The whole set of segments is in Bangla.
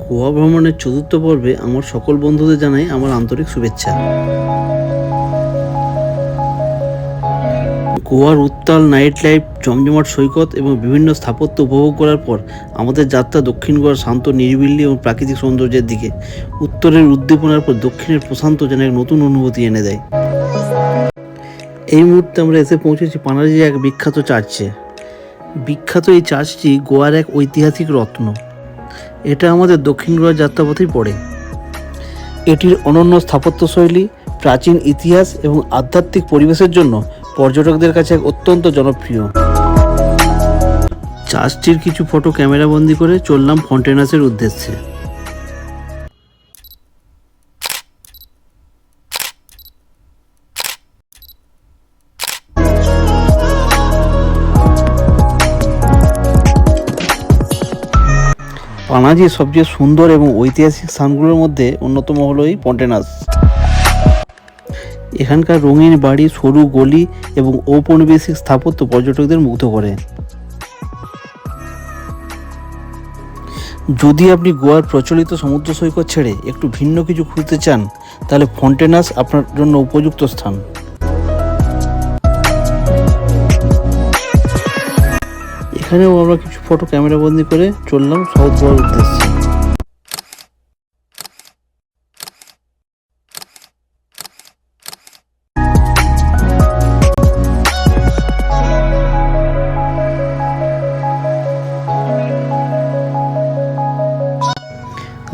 গোয়া ভ্রমণের চতুর্থ পর্বে আমার সকল বন্ধুদের জানাই আমার আন্তরিক শুভেচ্ছা। গোয়ার উত্তাল নাইট লাইফ জমজমাট সৈকত এবং বিভিন্ন স্থাপত্য উপভোগ করার পর আমাদের যাত্রা দক্ষিণ গোয়ার শান্ত, নিরিবিলি এবং প্রাকৃতিক সৌন্দর্যের দিকে, উত্তরের উদ্দীপনার পর দক্ষিণের প্রশান্ত যেন এক নতুন অনুভূতি এনে দেয়। এই মুহূর্তে আমরা এসে পৌঁছেছি পানাজির এক বিখ্যাত চার্চে। বিখ্যাত এই চার্চটি গোয়ার এক ঐতিহাসিক রত্ন। এটা আমাদের দক্ষিণ গোয়ার যাত্রাপথেই পড়ে। এটির অনন্য স্থাপত্যশৈলী, প্রাচীন ইতিহাস এবং আধ্যাত্মিক পরিবেশের জন্য পর্যটকদের কাছে এক অত্যন্ত জনপ্রিয়। চার্চটির কিছু ফটো ক্যামেরাবন্দি করে চললাম ফন্টেনাসের উদ্দেশ্যে। পানাজির সবচেয়ে সুন্দর এবং ঐতিহাসিক স্থানগুলোর মধ্যে অন্যতম হলো এই পন্টেনাস। এখানকার রঙিন বাড়ি, সরু গলি এবং ঔপনিবেশিক স্থাপত্য পর্যটকদের মুগ্ধ করে। যদি আপনি গোয়ার প্রচলিত সমুদ্র সৈকত ছেড়ে একটু ভিন্ন কিছু খুঁজতে চান, তাহলে ফন্টেনাস আপনার জন্য উপযুক্ত স্থান। এখানেও আমরা কিছু ফটো ক্যামেরা বন্দি করে চললাম সাউথ গোয়ার উদ্দেশ্যে।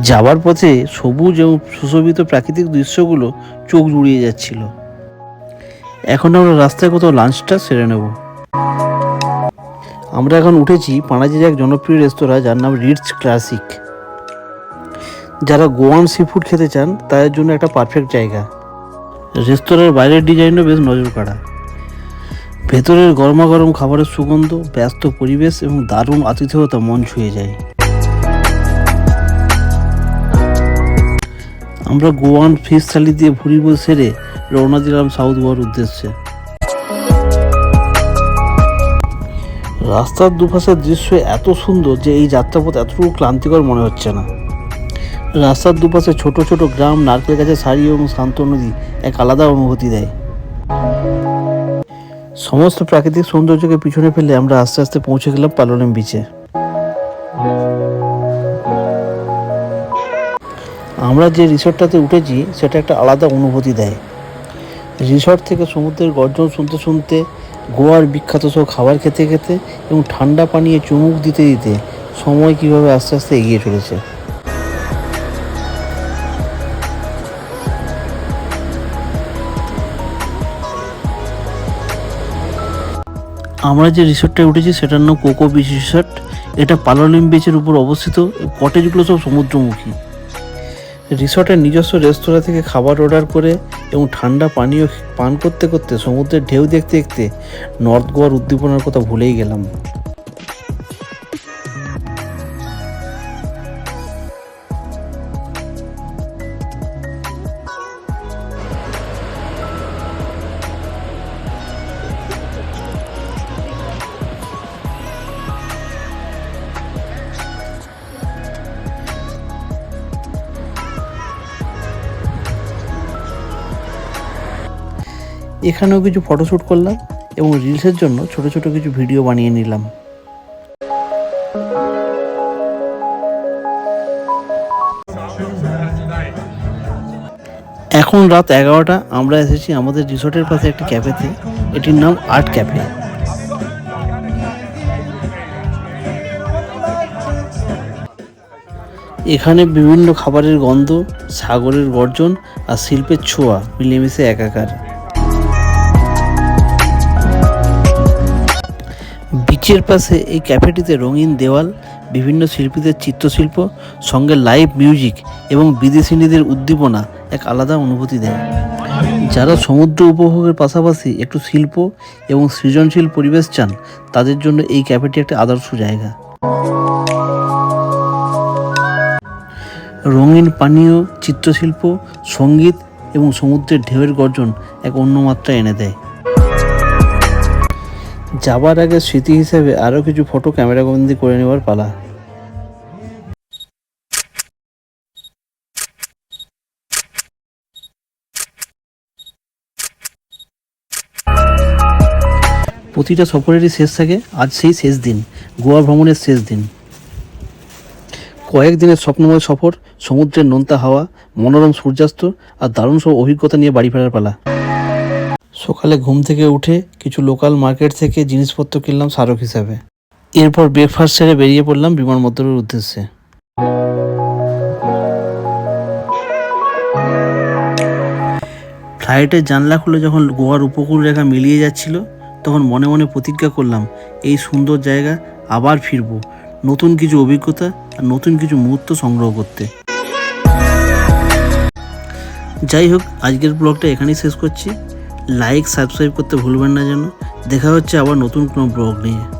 যাওয়ার পথে সবুজ এবং সুশোভিত প্রাকৃতিক দৃশ্যগুলো চোখ জুড়িয়ে যাচ্ছিল। এখন আমরা রাস্তায় কোথাও লাঞ্চটা সেরে নেব। আমরা এখন উঠেছি পানাজির এক জনপ্রিয় রেস্তোরাঁ যার নাম রিটস ক্লাসিক। যারা গোয়ান সি ফুড খেতে চান, তাদের জন্য একটা পারফেক্ট জায়গা। রেস্তোরাঁর বাইরের ডিজাইনও বেশ নজর কাড়া ভেতরের গরমা গরম খাবারের সুগন্ধ, ব্যস্ত পরিবেশ এবং দারুণ আতিথেয়তা মন ছুঁয়ে যায়। আমরা গোয়ান ফিশ থালি দিয়ে ভুড়ি সেরে রওনা দিলাম সাউথ গোয়ার উদ্দেশ্যে। রাস্তার দুপাশের দৃশ্য এত সুন্দর যে এই যাত্রাপথ এতটুকু ক্লান্তিকর মনে হচ্ছে না। রাস্তার দুপাশে ছোট ছোট গ্রাম, নারকেল গাছের সারি এবং শান্ত নদী এক আলাদা অনুভূতি দেয়। সমস্ত প্রাকৃতিক সৌন্দর্যকে পিছনে ফেলে আমরা আস্তে আস্তে পৌঁছে গেলাম পালোলেম বিচে আমরা যে রিসর্টটাতে উঠেছি, সেটা একটা আলাদা অনুভূতি দেয়। রিসর্ট থেকে সমুদ্রের গর্জন শুনতে শুনতে গোয়ার বিখ্যাত সব খাবার খেতে খেতে এবং ঠান্ডা পানীয় চুমুক দিতে দিতে সময় কীভাবে আস্তে আস্তে এগিয়ে চলেছে। আমরা যে রিসর্টটায় উঠেছি সেটার নাম কোকো বিচ রিসর্ট এটা পালোলিম বিচের উপর অবস্থিত। কটেজগুলো সব সমুদ্রমুখী। রিসর্টের নিজস্ব রেস্তোরাঁ থেকে খাবার অর্ডার করে এবং ঠান্ডা পানীয় পান করতে করতে সমুদ্রের ঢেউ দেখতে দেখতে নর্থ গোয়ার উদ্দীপনার কথা ভুলেই গেলাম। এখানেও কিছু ফটোশ্যুট করলাম এবং রিলসের জন্য ছোট ছোট কিছু ভিডিও বানিয়ে নিলাম। এখন রাত এগারোটা, আমরা এসেছি আমাদের রিসোর্টের পাশে একটি ক্যাফেতে। এটির নাম আর্ট ক্যাফে। এখানে বিভিন্ন খাবারের গন্ধ, সাগরের গর্জন আর শিল্পের ছোঁয়া মিলেমিশে একাকার। বিচের পাশে এই ক্যাফেটিতে রঙিন দেওয়াল, বিভিন্ন শিল্পীদের চিত্রশিল্প, সঙ্গে লাইভ মিউজিক এবং বিদেশিনীদের উদ্দীপনা এক আলাদা অনুভূতি দেয়। যারা সমুদ্র উপভোগের পাশাপাশি একটু শিল্প এবং সৃজনশীল পরিবেশ চান, তাদের জন্য এই ক্যাফেটি একটা আদর্শ জায়গা। রঙিন পানীয়, চিত্রশিল্প, সংগীত এবং সমুদ্রের ঢেউয়ের গর্জন এক অন্য মাত্রা এনে দেয়। যাবার আগে স্মৃতি হিসেবে আরও কিছু ফটো ক্যামেরাবন্দি করে নেওয়ার পালা। প্রতিটা সফরেরই শেষ থাকে, আজ সেই শেষ দিন, গোয়া ভ্রমণের শেষ দিন। কয়েক দিনের স্বপ্নময় সফর, সমুদ্রের নোনতা হাওয়া, মনোরম সূর্যাস্ত আর দারুণ সব অভিজ্ঞতা নিয়ে বাড়ি ফেরার পালা। সকালে ঘুম থেকে উঠে কিছু লোকাল মার্কেট থেকে জিনিসপত্র কিনলাম স্মারক হিসাবে। এরপর ব্রেকফাস্ট সেরে বেরিয়ে পড়লাম বিমানবন্দরের উদ্দেশ্যে। ফ্লাইটের জানলা খুলে যখন গোয়ার উপকূল রেখা মিলিয়ে যাচ্ছিল, তখন মনে মনে প্রতিজ্ঞা করলাম, এই সুন্দর জায়গা আবার ফিরবো, নতুন কিছু অভিজ্ঞতা আর নতুন কিছু মুহূর্ত সংগ্রহ করতে। যাই হোক, আজকের ব্লগটা এখানেই শেষ করছি। লাইক সাবস্ক্রাইব করতে ভুলবেন না যেন। দেখা হচ্ছে আবার নতুন কোনো ব্লগ নিয়ে।